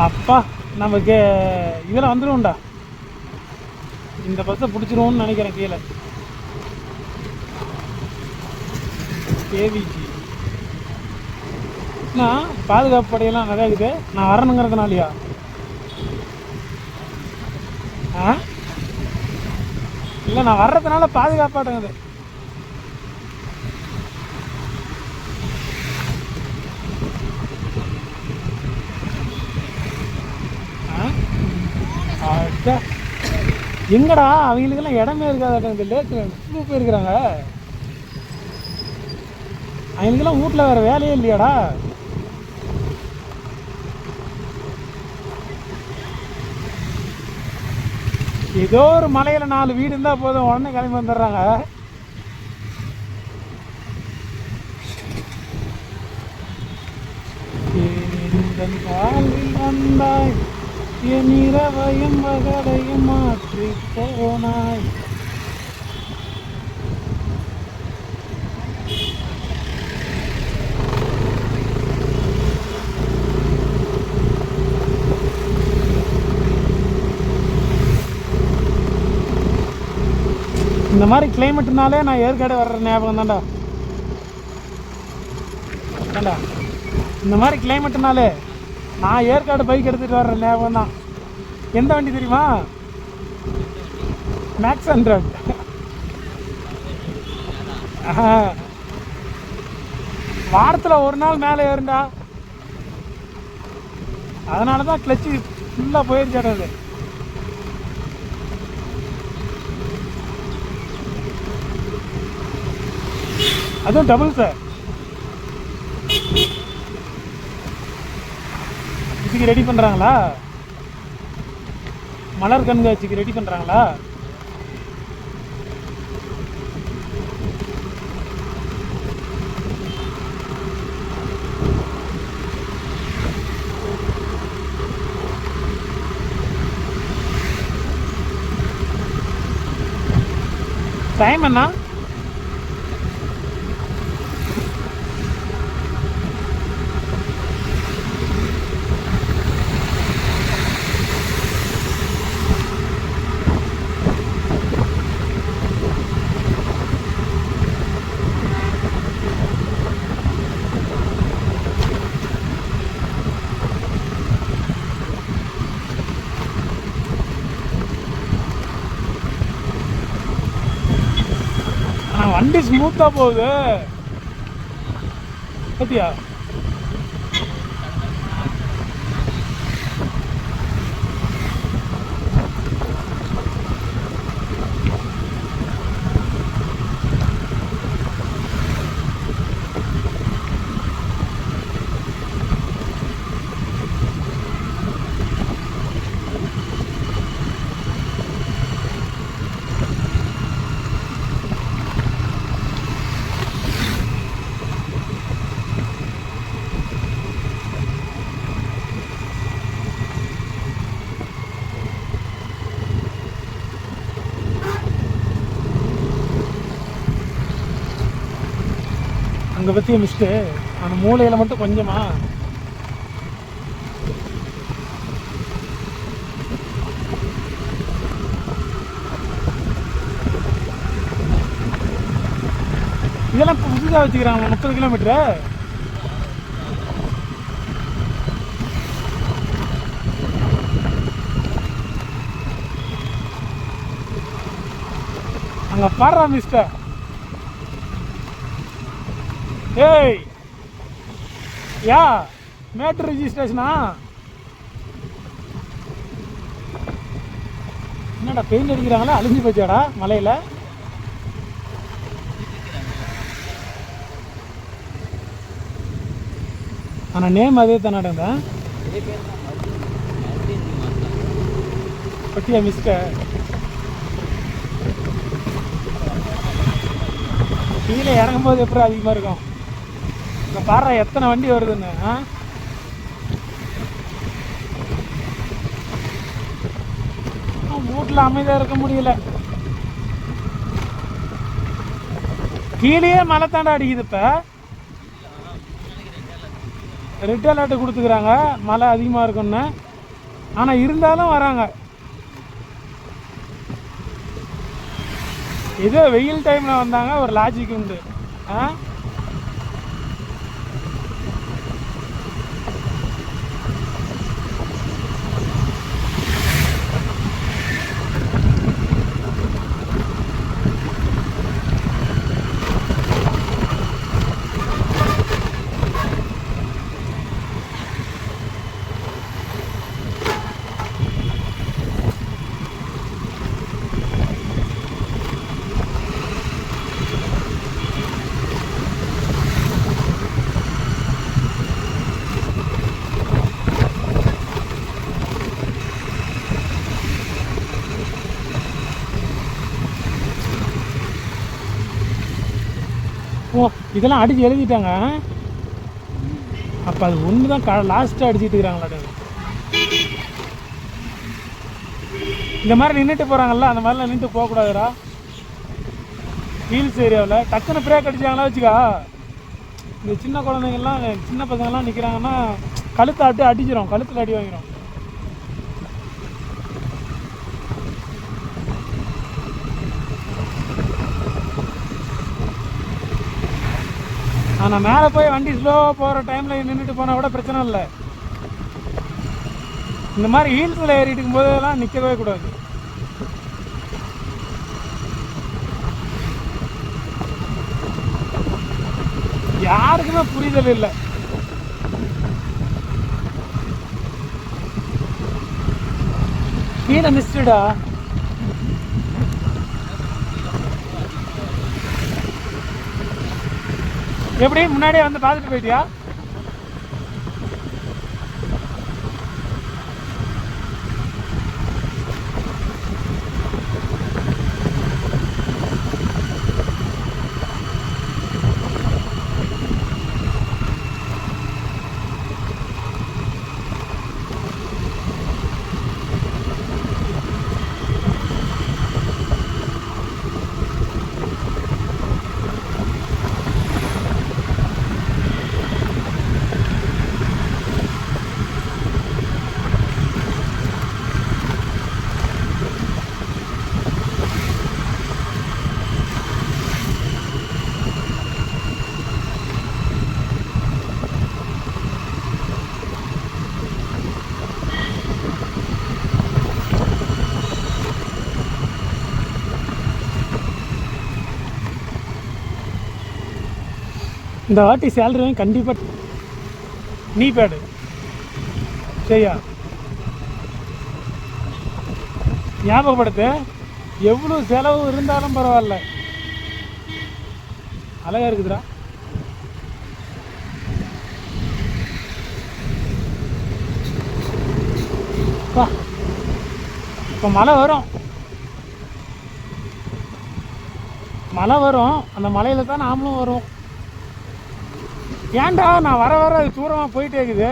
அப்பா நமக்கு இதில் வந்துடும்டா இந்த பஸ்ஸை பிடிச்சிருவோம்னு நினைக்கிறேன் கீழே. கேவிஜி நான் பாதுகாப்பு படையெல்லாம் நிறையா இருக்குது. நான் வரணுங்கிறதுனாலயா? ஆ? இல்லை நான் வர்றதுனால பாதுகாப்பாட்டங்குது ஆ? அடா. எங்கடா? அவங்களுக்கெல்லாம் இடமே இருக்காதாட்டம் இந்த லேக்கில் இவ்வளோ போயிருக்கிறாங்க? அவங்களுக்கெல்லாம் வீட்டில் வேறு வேலையே இல்லையாடா? ஏதோ ஒரு மலையில நாலு வீடு இருந்தா போதும். உடனே கிளம்பி வந்துடுறாங்க. எந்தன் வாழ்வில் என் இரவையும் மகளையும் மாற்றி போனாய் இந்த மாதிரி கிளைமேட்னாலே நான் ஏற்காடு வர்ற ஞாபகம் தான்டா. ஏண்டா இந்த மாதிரி கிளைமேட்னாலே நான் ஏற்காடு பைக் எடுத்துகிட்டு வர்றேன் ஞாபகம் தான். எந்த வண்டி தெரியுமா? மேக்ஸ் ஹண்ட்ரட் வாரத்தில் ஒரு நாள் மேலே ஏறுண்டா அதனால தான் கிளச்சு ஃபுல்லாக போயிருச்சு அது. அதுவும் டபுள் சார் கண்காட்சிக்கு ரெடி பண்ணுறாங்களா மலர் கண்காட்சிக்கு ரெடி பண்ணுறாங்களா டைம் என்ன வண்டி ஸ்மூத்தாக போகுது. பத்தியா? அங்க பற்றி மிஸ்ட்டு அந்த மூலையில மட்டும் கொஞ்சமா. இதெல்லாம் புதுசாக வச்சுக்கிறாங்க முப்பது கிலோமீட்டரு அங்க பாடுறா மிஸ்டர் ஏய் யா மேட்ரு ரிஜிஸ்ட்ரேஷனா என்னடா பெயிண்ட் அடிக்கிறாங்களா? அழிஞ்சு போச்சாடா மலையில்? ஆனால் நேம் அதே தானடா இந்த. பட்டியா மிஸ்க கீழே இறங்கும்போது எப்படி அதிகமாக இருக்கும்? இப்போ பாரு எத்தனை வண்டி வருதுன்னு வீட்டில் அமைதியாக இருக்க முடியல. கீழேயே மழை தாண்டா அடிக்குது இப்போ. ரெட் அலர்ட் கொடுத்துக்கிறாங்க. மழை அதிகமாக இருக்குன்னு ஆனால் இருந்தாலும் வராங்க. இதே வெயில் டைமில் வந்தாங்க ஒரு லாஜிக் உண்டு. ஆ? ஓ இதெல்லாம் அடித்து எழுதிட்டாங்க. அப்போ அது ஒன்று தான் க லாஸ்ட்டாக அடிச்சிட்டு இருக்கிறாங்களா இந்த மாதிரி நின்றுட்டு போகிறாங்கல்ல அந்த மாதிரிலாம் நின்றுட்டு போகக்கூடாதுடா. ஹீல்ஸ் ஏரியாவில் டக்குன்னு பிரேக் அடிச்சாங்களா வச்சுக்கா. இந்த சின்ன குழந்தைங்கள்லாம் சின்ன பசங்கள்லாம் நிற்கிறாங்கன்னா கழுத்தை அட்டு அடிச்சிடும் கழுத்தில் அடி வாங்கிடும் ஆனால் மேலே போய் வண்டி ஸ்லோவாக போகிற டைமில் நின்றுட்டு போனால் கூட பிரச்சனை இல்லை. இந்த மாதிரி ஹீல்ஸில் ஏறிட்டு போதெல்லாம் நிற்கவே கூடாது. யாருக்குமே புரிதல் இல்லை. கீழே மிஸ்டடா எப்படி முன்னாடியே வந்து பார்த்துட்டு போயிட்டியா? இந்த வாட்டி சேலரி வாங்கி கண்டிப்பாக நீ பேடு சரியா? ஞாபகப்படுத்து. எவ்வளோ செலவு இருந்தாலும் பரவாயில்ல. அழகாக இருக்குதுடா. இப்போ மழை வரும். மழை வரும். அந்த மலையில் தான் நாமளும் வரும் ஏன்டா நான் வர வர அது தூரமாக போயிட்டே இருக்குது?